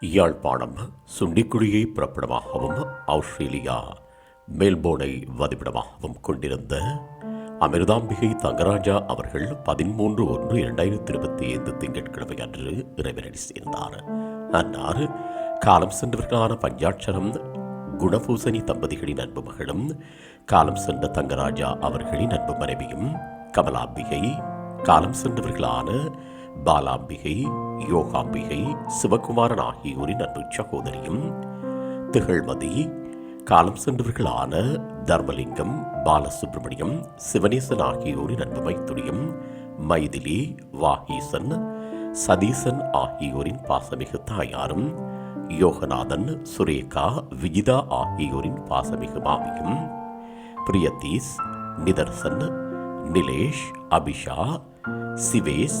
Yazhpanam சுண்டிக்குழியை புறப்படமாகவும் Australia மேல்போர்டை வதிவிடமாகவும் கொண்டிருந்த அமிர்தாம்பிகை தங்கராஜா அவர்கள் பதிமூன்று ஒன்று இரண்டாயிரத்தி இருபத்தி ஐந்து திங்கட்கிழமை அன்று இறைவனடி சேர்ந்தார். அன்னார் காலம் சென்றவர்களான பஞ்சாட்சரம் குணபூசணி தம்பதிகளின் அன்பு மகளும் காலம் சென்ற தங்கராஜா அவர்களின் அன்பு மனைவியும் கமலாம்பிகை காலம் சென்றவர்களான பாலாம்பிகை யோகாம்பிகை சிவகுமாரன் ஆகியோரின் அன்பு சகோதரியும் திகழ்மதி காலம் சென்றவர்களான தர்மலிங்கம் பாலசுப்ரமணியம் சிவனேசன் ஆகியோரின் அன்பு மைத்துரியும் மைதிலி வாகீசன் சதீசன் ஆகியோரின் பாசமிகு தாயாரும் யோகநாதன் சுரேகா விஜிதா ஆகியோரின் பாசமிகு மாமியும் பிரியதீஸ் நிதர்சன் நிலேஷ் அபிஷா சிவேஸ்